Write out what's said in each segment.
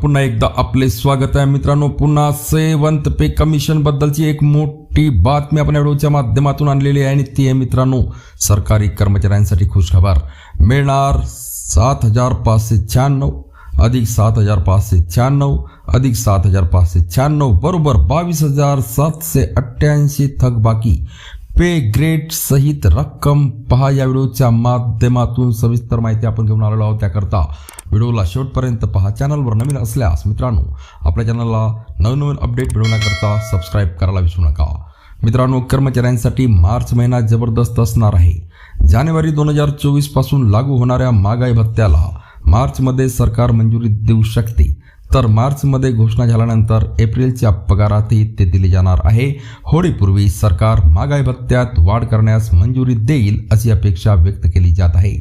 पुन्हा एकदा आपले स्वागत आहे मित्रांनो. पुन्हा सेवंत पे कमिशन बद्दलची एक मोठी बातमी आपण या व्हिडिओच्या माध्यमातून आणलेली आहे आणि ती आहे मित्रांनो सरकारी कर्मचाऱ्यांसाठी खुशखबर. मिळणार सात हजार पाचशे शहाण्णव अधिक सात हजार पाचशे शहाण्णव अधिक सात हजार पाचशे शहाण्णव बरोबर बावीस हजार सातशे अठ्ठ्याऐंशी थकबाकी. पे ग्रेड सहित रक्कम पहा या व्हिडिओच्या माध्यमातून सविस्तर माहिती आपण घेऊन आलेलो आहोत. त्याकरता व्हिडिओला शेवटपर्यंत पहा. चॅनलवर नवीन असल्यास मित्रांनो आपल्या चॅनलला नवनवीन अपडेट मिळवण्याकरता सबस्क्राईब करायला विसरू नका. मित्रांनो कर्मचाऱ्यांसाठी मार्च महिना जबरदस्त असणार आहे. जानेवारी दोन हजार चोवीसपासून लागू होणाऱ्या महागाई भत्त्याला मार्चमध्ये सरकार मंजुरी देऊ शकते. तर मार्चमध्ये घोषणा झाल्यानंतर एप्रिलच्या पगारातही ते दिले जाणार आहे. होळीपूर्वी सरकार महागाई भत्त्यात वाढ करण्यास मंजुरी देईल अशी अपेक्षा व्यक्त केली जात आहे.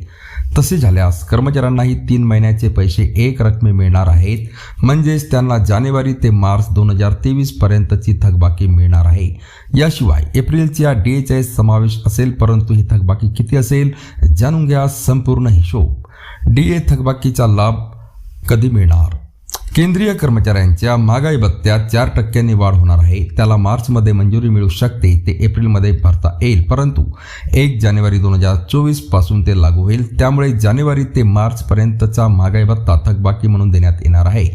तसे झाल्यास कर्मचाऱ्यांनाही तीन महिन्याचे पैसे एक रकमे मिळणार आहेत. म्हणजेच त्यांना जानेवारी ते मार्च दोन हजार तेवीस पर्यंतची थकबाकी मिळणार आहे. याशिवाय एप्रिलच्या डी एच एस समावेश असेल परंतु ही थकबाकी किती असेल जाणून घ्या संपूर्ण हिशोब. डी ए थकबाकीचा लाभ कधी मिळणार? केंद्रीय कर्मचाऱ्यांच्या महागाई भत्त्यात चार टक्क्यांनी वाढ होणार आहे. त्याला मार्चमध्ये मंजुरी मिळू शकते ते एप्रिलमध्ये भरता येईल. परंतु एक जानेवारी दोन हजार चोवीसपासून ते लागू होईल. त्यामुळे जानेवारी ते मार्चपर्यंतचा महागाई भत्ता थकबाकी म्हणून देण्यात येणार आहे.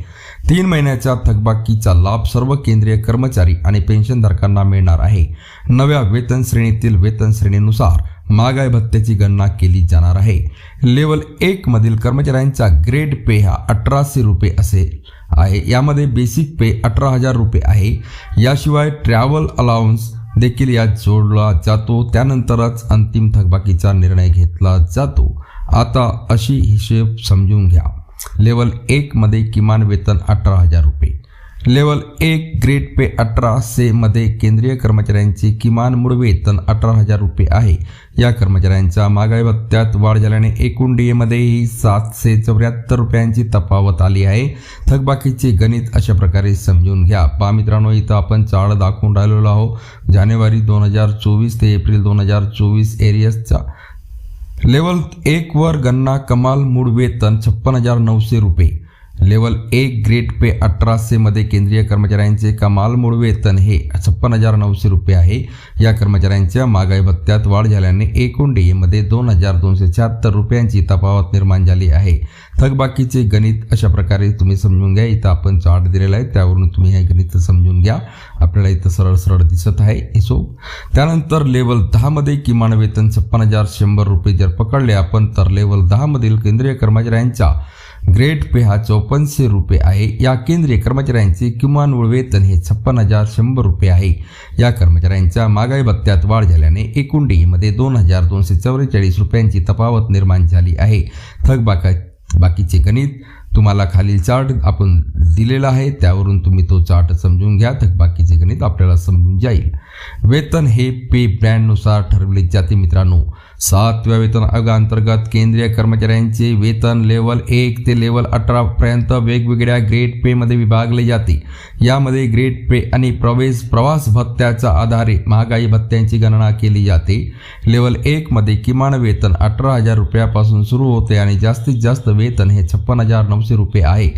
तीन महिन्याच्या थकबाकीचा लाभ सर्व केंद्रीय कर्मचारी आणि पेन्शनधारकांना मिळणार आहे. नव्या वेतन श्रेणीतील वेतन श्रेणीनुसार महागाई भत्त्याची गणना केली जाणार आहे. लेवल एक मधील कर्मचाऱ्यांचा ग्रेड पे हा अठराशे रुपये असेल. आहे. यामध्ये बेसिक पे अठरा हजार रुपये आहे. याशिवाय ट्रॅव्हल अलाउन्स देखील यात जोडला जातो. त्यानंतरच अंतिम थकबाकीचा निर्णय घेतला जातो. आता अशी हिशेब समजून घ्या. लेवल एकमध्ये किमान वेतन अठरा हजार रुपये. लेवल एक ग्रेड पे अठरा से मध्ये केंद्रीय कर्मचाऱ्यांचे किमान मूळ वेतन अठरा हजार रुपये आहे. या कर्मचाऱ्यांच्या महागाई भत्त्यात वाढ झाल्याने एकूण डी एमध्येही सातशे चौऱ्याहत्तर रुपयांची तफावत आली आहे. थकबाकीचे गणित अशा प्रकारे समजून घ्या. पहा मित्रांनो इथं आपण चाळ दाखवून राहिलेलो आहोत. जानेवारी दोन हजार चोवीस ते एप्रिल दोन हजार चोवीस एरियसचा. लेवल एकवर गणना कमाल मूळ वेतन छप्पन हजार नऊशे रुपये. लेवल एक ग्रेड पे अठराशे मध्ये केंद्रीय कर्मचाऱ्यांचे कमाल मूळ वेतन हे छप्पन हजार नऊशे रुपये आहे. या कर्मचाऱ्यांच्या महागाई भत्त्यात वाढ झाल्याने एकूण डीएमध्ये दोन हजार दोनशे शहात्तर रुपयांची तफावत निर्माण झाली आहे. थकबाकीचे गणित अशा प्रकारे तुम्ही समजून घ्या. इथं आपण चार्ट दिलेला आहे. त्यावरून तुम्ही हे गणित समजून घ्या. आपल्याला इथं सरळ सरळ दिसत आहे. इसो त्यानंतर लेवल दहामध्ये किमान वेतन छप्पन हजार शंभर रुपये जर पकडले आपण तर लेवल दहामधील केंद्रीय कर्मचाऱ्यांच्या ग्रेट पे हा चौपन्नशे रुपये आहे. या केंद्रीय कर्मचाऱ्यांचे किमान मूळ वेतन हे छप्पन हजार शंभर रुपये आहे. या कर्मचाऱ्यांच्या महागाई भत्त्यात वाढ झाल्याने एकूण डीमध्ये दोन हजार दोनशे चौवेचाळीस रुपयांची तफावत निर्माण झाली आहे. थकबाका बाकीचे गणित तुम्हाला खालील चार्ट आपण दिलेला आहे. त्यावरून तुम्ही तो चार्ट समजून घ्या. थकबाकीचे गणित आपल्याला समजून जाईल. वेतन हे पे ब्रँडनुसार ठरवले जाते मित्रांनो. सातव्या वेतन आयोगाअंतर्गत केंद्रीय कर्मचाऱ्यांचे वेतन लेवल एक ते लेवल अठरापर्यंत वेगवेगळ्या ग्रेड पेमध्ये विभागले जाते. यामध्ये ग्रेड पे आणि प्रवेश प्रवास भत्त्याच्या आधारे महागाई भत्त्यांची गणना केली जाते. लेवल एकमध्ये किमान वेतन अठरा हजार रुपयापासून सुरू होते आणि जास्तीत जास्त वेतन हे छप्पन हजार नऊशे रुपये आहे.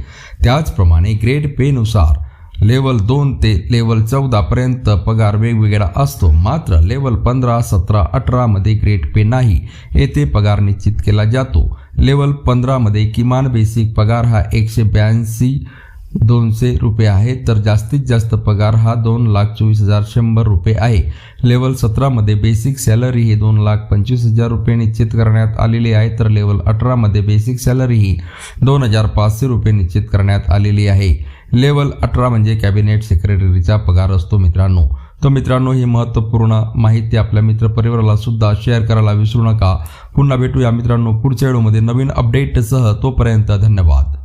त्याचप्रमाणे ग्रेड पेनुसार लेवल दोन ते लेवल चौदापर्यंत पगार वेगवेगळा असतो. मात्र लेवल पंधरा सतरा अठरामध्ये ग्रेड पे नाही येथे पगार निश्चित केला जातो. लेवल पंधरामध्ये किमान बेसिक पगार हा एकशे ब्याऐंशी दोनशे रुपये आहे तर जास्तीत जास्त पगार हा दोन लाख चोवीस हजार शंभर रुपये आहे. लेवल सतरामध्ये बेसिक सॅलरी ही दोन लाख पंचवीस हजार रुपये निश्चित करण्यात आलेली आहे तर लेवल अठरामध्ये बेसिक सॅलरी ही दोन हजार पाचशे रुपये निश्चित करण्यात आलेली आहे. लेवल अठरा म्हणजे कॅबिनेट सेक्रेटरीचा पगार असतो मित्रांनो. तर मित्रांनो ही महत्त्वपूर्ण माहिती आपल्या मित्रपरिवाराला सुद्धा शेअर करायला विसरू नका. पुन्हा भेटूया मित्रांनो पुढच्या व्हिडिओमध्ये नवीन अपडेटसह तोपर्यंत धन्यवाद.